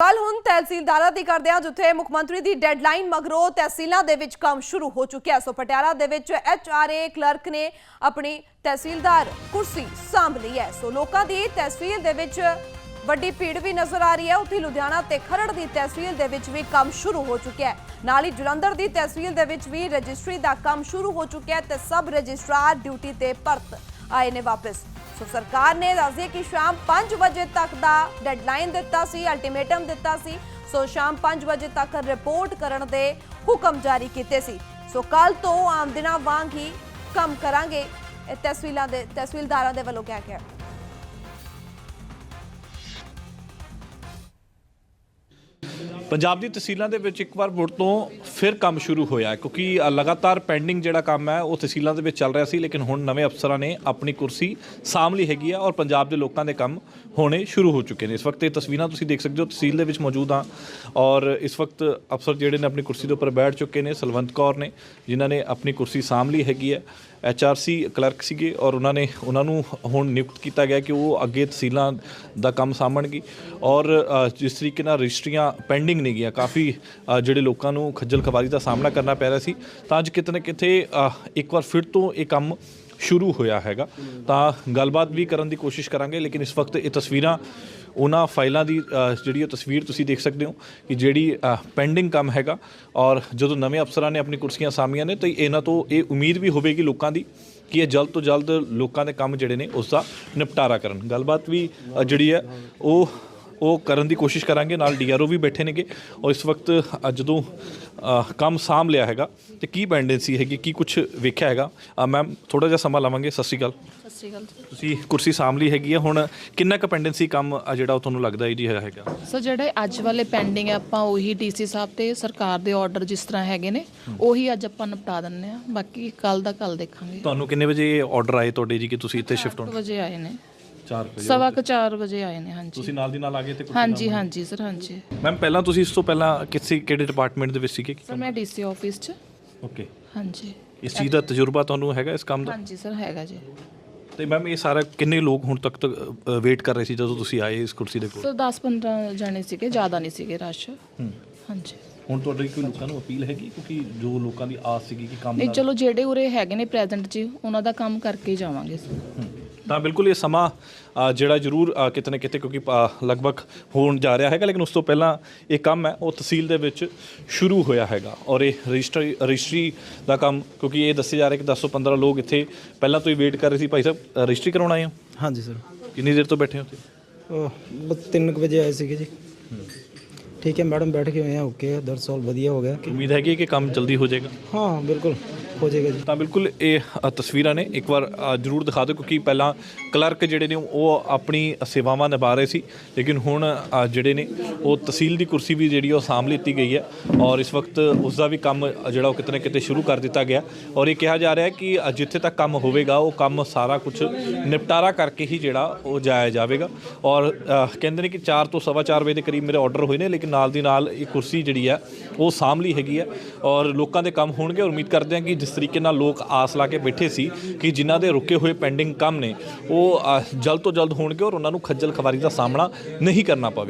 ਕੱਲ ਹੁਣ ਤਹਿਸੀਲਦਾਰਾਂ ਦੀ ਕਰਦੇ ਹਾਂ ਜਿੱਥੇ ਮੁੱਖ ਮੰਤਰੀ ਦੀ ਡੈਡਲਾਈਨ ਮਗਰੋਂ ਤਹਿਸੀਲਾਂ ਦੇ ਵਿੱਚ ਕੰਮ ਸ਼ੁਰੂ ਹੋ ਚੁੱਕਿਆ ਸੋ ਪਟਿਆਲਾ ਦੇ ਵਿੱਚ ਐਚਆਰਏ ਕਲਰਕ ਨੇ ਆਪਣੀ ਤਹਿਸੀਲਦਾਰ ਕੁਰਸੀ ਸਾਂਭ ਲਈ ਹੈ। ਸੋ ਲੋਕਾਂ ਦੀ ਤਹਿਸੀਲ ਦੇ ਵਿੱਚ ਵੱਡੀ ਭੀੜ ਵੀ ਨਜ਼ਰ ਆ ਰਹੀ ਹੈ। ਉੱਥੇ ਲੁਧਿਆਣਾ ਤੇ ਖਰੜ ਦੀ ਤਹਿਸੀਲ ਦੇ ਵਿੱਚ ਵੀ ਕੰਮ ਸ਼ੁਰੂ ਹੋ ਚੁੱਕਿਆ ਹੈ। ਨਾਲ ਹੀ ਜਲੰਧਰ ਦੀ ਤਹਿਸੀਲ ਦੇ ਵਿੱਚ ਵੀ ਰਜਿਸਟਰੀ ਦਾ ਕੰਮ ਸ਼ੁਰੂ ਹੋ ਚੁੱਕਿਆ ਹੈ ਤੇ ਸਬ ਰਜਿਸਟਰਾਰ ਡਿਊਟੀ ਤੇ ਪਰਤ ਆਏ ਨੇ ਵਾਪਸ। ਸੋ ਸਰਕਾਰ ਨੇ ਦੱਸਿਆ ਕਿ ਸ਼ਾਮ 5 ਵਜੇ ਤੱਕ ਦਾ ਡੈਡਲਾਈਨ ਦਿੱਤਾ ਸੀ ਅਲਟੀਮੇਟਮ ਦਿੱਤਾ ਸੀ। ਸੋ ਸ਼ਾਮ 5 ਵਜੇ ਤੱਕ ਰਿਪੋਰਟ ਕਰਨ ਦੇ ਹੁਕਮ ਜਾਰੀ ਕੀਤੇ ਸੀ। ਸੋ ਕੱਲ ਤੋਂ ਆਮ ਦਿਨਾਂ ਵਾਂਗ ਹੀ ਕੰਮ ਕਰਾਂਗੇ। ਇਹ ਤਹਿਸੀਲਾਂ ਦੇ ਤਹਿਸੀਲਦਾਰਾਂ ਦੇ ਵੱਲੋਂ ਕਿਹਾ? ਗਿਆ ਪੰਜਾਬ ਦੀ ਤਹਿਸੀਲਾਂ ਦੇ ਵਿੱਚ ਇੱਕ ਵਾਰ ਮੁੜ ਤੋਂ ਫਿਰ ਕੰਮ ਸ਼ੁਰੂ ਹੋਇਆ ਕਿਉਂਕਿ ਲਗਾਤਾਰ ਪੈਂਡਿੰਗ ਜਿਹੜਾ ਕੰਮ ਹੈ, ਉਹ ਤਹਿਸੀਲਾਂ ਦੇ ਵਿੱਚ ਚੱਲ ਰਿਹਾ ਸੀ, ਲੇਕਿਨ ਹੁਣ ਨਵੇਂ ਅਫਸਰਾਂ ਨੇ ਆਪਣੀ ਕੁਰਸੀ ਸਾਂਭ ਲਈ ਹੈਗੀ ਹੈ ਔਰ ਪੰਜਾਬ ਦੇ ਲੋਕਾਂ ਦੇ ਕੰਮ ਹੋਣੇ ਸ਼ੁਰੂ ਹੋ ਚੁੱਕੇ ਨੇ। ਇਸ ਵਕਤ ਇਹ ਤਸਵੀਰਾਂ ਤੁਸੀਂ ਦੇਖ ਸਕਦੇ ਹੋ, ਤਹਿਸੀਲ ਦੇ ਵਿੱਚ ਮੌਜੂਦ ਹਾਂ ਔਰ ਇਸ ਵਕਤ ਅਫਸਰ ਜਿਹੜੇ ਨੇ ਆਪਣੀ ਕੁਰਸੀ ਦੇ ਉੱਪਰ ਬੈਠ ਚੁੱਕੇ ਨੇ, ਸਲਵੰਤ ਕੌਰ ਨੇ, ਜਿਨ੍ਹਾਂ ਨੇ ਆਪਣੀ ਕੁਰਸੀ ਸਾਂਭ ਲਈ ਹੈਗੀ ਹੈ ਐਚਆਰਸੀ ਕਲਰਕ ਸੀਗੇ ਔਰ ਉਹਨਾਂ ਨੇ, ਉਹਨਾਂ ਨੂੰ ਹੁਣ ਨਿਯੁਕਤ ਕੀਤਾ ਗਿਆ ਕਿ ਉਹ ਅੱਗੇ ਤਹਿਸੀਲਾਂ ਦਾ ਕੰਮ ਸਾਂਭਣਗੇ ਔਰ ਜਿਸ ਤਰੀਕੇ ਨਾਲ ਰਜਿਸਟਰੀਆਂ ਪੈਂਡਿੰਗ ਨੇ ਗਿਆ ਕਾਫੀ ਅ, ਜਿਹੜੇ ਲੋਕਾਂ ਨੂੰ ਖੱਜਲ ਖਵਾਰੀ ਦਾ ਸਾਹਮਣਾ ਕਰਨਾ ਪੈ ਰਿਹਾ ਸੀ। ਤਾਂ ਅੱਜ ਕਿਤੇ ਨਾ ਕਿਤੇ ਅ, ਇੱਕ ਵਾਰ ਫਿਰ ਤੋਂ ਇਹ ਕੰਮ ਸ਼ੁਰੂ ਹੋਇਆ ਹੈਗਾ। ਤਾਂ ਗੱਲਬਾਤ ਵੀ ਕਰਨ ਦੀ ਕੋਸ਼ਿਸ਼ ਕਰਾਂਗੇ ਲੇਕਿਨ ਇਸ ਵਕਤ ਇਹ ਤਸਵੀਰਾਂ ਉਹਨਾਂ ਫਾਈਲਾਂ ਦੀ ਅ, ਜਿਹੜੀ ਉਹ ਤਸਵੀਰ ਤੁਸੀਂ ਦੇਖ ਸਕਦੇ ਹੋ ਕਿ ਜਿਹੜੀ ਪੈਂਡਿੰਗ ਕੰਮ ਹੈਗਾ। ਔਰ ਜਦੋਂ ਨਵੇਂ ਅਫਸਰਾਂ ਨੇ ਆਪਣੀ ਕੁਰਸੀਆਂ ਸਾਮੀਆਂ ਨੇ ਤਾਂ ਇਹਨਾਂ ਤੋਂ ਇਹ ਉਮੀਦ ਵੀ ਹੋਵੇਗੀ ਲੋਕਾਂ ਦੀ ਕਿ ਇਹ ਜਲਦ ਤੋਂ ਜਲਦ ਲੋਕਾਂ ਦੇ ਕੰਮ ਜਿਹੜੇ ਨੇ ਉਸ ਦਾ ਨਿਪਟਾਰਾ ਕਰਨ। ਗੱਲਬਾਤ ਵੀ ਅ, ਜਿਹੜੀ ਹੈ ਉਹ ਉਹ ਕਰਨ ਦੀ ਕੋਸ਼ਿਸ਼ ਕਰਾਂਗੇ। ਨਾਲ ਡੀਆਰਓ ਵੀ ਬੈਠੇ ਨੇਗੇ। ਔਰ ਇਸ ਵਕਤ ਜਦੋਂ ਕੰਮ ਸਾਂਭ ਲਿਆ ਹੈਗਾ ਤੇ ਕੀ ਪੈਂਡੈਂਸੀ ਹੈਗੀ ਕੀ ਕੁਝ ਵੇਖਿਆ ਹੈਗਾ? ਮੈਮ ਥੋੜਾ ਜਿਹਾ ਸਮਾਂ ਲਵਾਂਗੇ। ਸਤਿ ਸ਼੍ਰੀ ਅਕਾਲ। ਸਤਿ ਸ਼੍ਰੀ ਅਕਾਲ। ਤੁਸੀਂ ਕੁਰਸੀ ਸਾਂਭ ਲਈ ਹੈਗੀ ਹੈ ਹੁਣ ਕਿੰਨਾ ਕੁ ਪੈਂਡੈਂਸੀ ਕੰਮ ਜਿਹੜਾ ਉਹ ਤੁਹਾਨੂੰ ਲੱਗਦਾ ਜੀ ਹੈਗਾ? ਸੋ ਜਿਹੜੇ ਅੱਜ ਵਾਲੇ ਪੈਂਡਿੰਗ ਆ ਆਪਾਂ ਉਹੀ ਡੀਸੀ ਸਾਹਿਬ ਤੇ ਸਰਕਾਰ ਦੇ ਆਰਡਰ ਜਿਸ ਤਰ੍ਹਾਂ ਹੈਗੇ ਨੇ ਉਹੀ ਅੱਜ ਆਪਾਂ ਨਿਪਟਾ ਦਿੰਨੇ ਆ। ਬਾਕੀ ਕੱਲ ਦਾ ਕੱਲ ਦੇਖਾਂਗੇ। ਤੁਹਾਨੂੰ ਕਿੰਨੇ ਵਜੇ ਆਰਡਰ ਆਏ ਤੁਹਾਡੇ ਜੀ ਕਿ ਤੁਸੀਂ ਇੱਥੇ ਸ਼ਿਫਟ 8 ਹੋਣਾ ਵਜੇ ਆਏ ਨੇ। 4 ਵਜੇ ਸਵਾ ਕੁ 4 ਵਜੇ ਆਏ ਨੇ ਹਾਂਜੀ। ਤੁਸੀਂ ਨਾਲ ਦੀ ਨਾਲ ਆ ਗਏ ਤੇ ਹਾਂਜੀ ਹਾਂਜੀ ਸਰ ਹਾਂਜੀ। ਮੈਮ ਪਹਿਲਾਂ ਤੁਸੀਂ ਇਸ ਤੋਂ ਪਹਿਲਾਂ ਕਿਸੇ ਕਿਹੜੇ ਡਿਪਾਰਟਮੈਂਟ ਦੇ ਵਿੱਚ ਸੀਗੇ? ਸਰ ਮੈਂ ਡੀਸੀ ਆਫਿਸ 'ਚ। ਓਕੇ ਹਾਂਜੀ। ਇਸ ਚੀਜ਼ ਦਾ ਤਜਰਬਾ ਤੁਹਾਨੂੰ ਹੈਗਾ ਇਸ ਕੰਮ ਦਾ? ਹਾਂਜੀ ਸਰ ਹੈਗਾ ਜੀ। ਤੇ ਮੈਮ ਇਹ ਸਾਰਾ ਕਿੰਨੇ ਲੋਕ ਹੁਣ ਤੱਕ ਤੱਕ ਵੇਟ ਕਰ ਰਹੇ ਸੀ ਜਦੋਂ ਤੁਸੀਂ ਆਏ ਇਸ ਕੁਰਸੀ ਦੇ ਕੋਲ? ਸਰ 10 15 ਜਾਣੇ ਸੀਗੇ ਜ਼ਿਆਦਾ ਨਹੀਂ ਸੀਗੇ ਰਸ਼। ਹਾਂਜੀ। ਹੁਣ ਤੁਹਾਡੀ ਕੋਈ ਲੋਕਾਂ ਨੂੰ ਅਪੀਲ ਹੈਗੀ? ਕਿਉਂਕਿ ਜੋ ਲੋਕਾਂ ਦੀ ਆਸ ਸੀਗੀ ਕਿ ਕੰਮ ਨਹੀਂ ਨਾਲ- ਚਲੋ ਜਿਹੜੇ ਉਰੇ ਹੈਗੇ ਨੇ ਪ੍ਰੈਜ਼ੈਂਟ ਜੀ ਉਹਨਾਂ ਦਾ ਕੰਮ ਕਰਕੇ ਜਾਵਾਂਗੇ ਸਰ। ਹੂੰ। ਤਾਂ ਬਿਲਕੁਲ ਇਹ ਸਮਾਂ ਜਿਹੜਾ ਜ਼ਰੂਰ ਕਿਤੇ ਨਾ ਕਿਤੇ ਕਿਉਂਕਿ ਲਗਭਗ ਹੋਣ ਜਾ ਰਿਹਾ ਹੈਗਾ ਲੇਕਿਨ ਉਸ ਤੋਂ ਪਹਿਲਾਂ ਇਹ ਕੰਮ ਹੈ ਉਹ ਤਹਿਸੀਲ ਦੇ ਵਿੱਚ ਸ਼ੁਰੂ ਹੋਇਆ ਹੈਗਾ। ਔਰ ਇਹ ਰਜਿਸਟਰੀ ਰਜਿਸਟਰੀ ਦਾ ਕੰਮ ਕਿਉਂਕਿ ਇਹ ਦੱਸਿਆ ਜਾ ਰਿਹਾ ਕਿ 10 ਤੋਂ 15 ਲੋਕ ਇੱਥੇ ਪਹਿਲਾਂ ਤੋਂ ਹੀ ਵੇਟ ਕਰ ਰਹੇ ਸੀ ਭਾਈ ਸਾਹਿਬ ਰਜਿਸਟਰੀ ਕਰਾਉਣ ਆਏ ਹੋ? ਹਾਂਜੀ ਸਰ। ਕਿੰਨੀ ਦੇਰ ਤੋਂ ਬੈਠੇ ਹੋ ਤੁਸੀਂ ਉਹ ਬਸ ਤਿੰਨ ਕੁ ਵਜੇ ਆਏ ਸੀਗੇ ਜੀ। ਠੀਕ ਹੈ ਮੈਡਮ ਬੈਠ ਕੇ ਹੋਏ ਆ ਓਕੇ ਦਰਸ ਆਲ ਵਧੀਆ ਹੋ ਗਿਆ। ਉਮੀਦ ਹੈਗੀ ਹੈ ਕਿ ਕੰਮ ਜਲਦੀ ਹੋ ਜਾਏਗਾ? ਹਾਂ ਬਿਲਕੁਲ। ਹੋ ਜਾਏਗਾ ਜੀ। ਤਾਂ ਬਿਲਕੁਲ ਇਹ ਅ, ਤਸਵੀਰਾਂ ਨੇ ਇੱਕ ਵਾਰ ਅ, ਜ਼ਰੂਰ ਦਿਖਾ ਦਿਓ ਕਿਉਂਕਿ ਪਹਿਲਾਂ ਕਲਰਕ ਜਿਹੜੇ ਨੇ ਉਹ ਆਪਣੀ ਸੇਵਾਵਾਂ ਨਿਭਾ ਰਹੇ ਸੀ ਲੇਕਿਨ ਹੁਣ ਅ, ਜਿਹੜੇ ਨੇ ਉਹ ਤਹਿਸੀਲ ਦੀ ਕੁਰਸੀ ਵੀ ਜਿਹੜੀ ਉਹ ਸਾਂਭ ਲਿੱਤੀ ਗਈ ਹੈ ਔਰ ਇਸ ਵਕਤ ਉਸ ਦਾ ਵੀ ਕੰਮ ਅ, ਜਿਹੜਾ ਉਹ ਕਿਤੇ ਨਾ ਕਿਤੇ ਸ਼ੁਰੂ ਕਰ ਦਿੱਤਾ ਗਿਆ ਔਰ ਇਹ ਕਿਹਾ ਜਾ ਰਿਹਾ ਹੈ ਕਿ ਅ, ਜਿੱਥੇ ਤੱਕ ਕੰਮ ਹੋਵੇਗਾ ਉਹ ਕੰਮ ਸਾਰਾ ਕੁਝ ਨਿਪਟਾਰਾ ਕਰਕੇ ਹੀ ਜਿਹੜਾ ਉਹ ਜਾਇਆ ਜਾਵੇਗਾ ਔਰ ਅ, ਕਹਿੰਦੇ ਨੇ ਕਿ 4 ਤੋਂ ਸਵਾ ਚਾਰ ਵਜੇ ਦੇ ਕਰੀਬ ਮੇਰੇ ਆਰਡਰ ਹੋਏ ਨੇ ਲੇਕਿਨ ਨਾਲ ਦੀ ਨਾਲ ਇਹ ਕੁਰਸੀ ਜਿਹੜੀ ਹੈ ਉਹ ਸਾਂਭ ਲਈ ਹੈਗੀ ਹੈ ਔਰ ਲੋਕਾਂ ਦੇ ਕੰਮ ਹੋਣਗੇ ਔਰ ਉਮੀਦ ਕਰਦੇ ਹਾਂ ਕਿ ਜਿਸ ਤਰੀਕੇ ਨਾਲ ਲੋਕ ਆਸ ਲਾ ਕੇ ਬੈਠੇ ਸੀ ਕਿ ਜਿਨ੍ਹਾਂ ਦੇ ਰੁਕੇ ਹੋਏ ਪੈਂਡਿੰਗ ਕੰਮ ਨੇ, ਉਹ ਜਲਦ ਤੋਂ ਜਲਦ ਹੋਣਗੇ ਔਰ ਉਹਨਾਂ ਨੂੰ ਖੱਜਲ ਖਵਾਰੀ ਦਾ ਸਾਹਮਣਾ ਨਹੀਂ ਕਰਨਾ ਪਵੇਗਾ।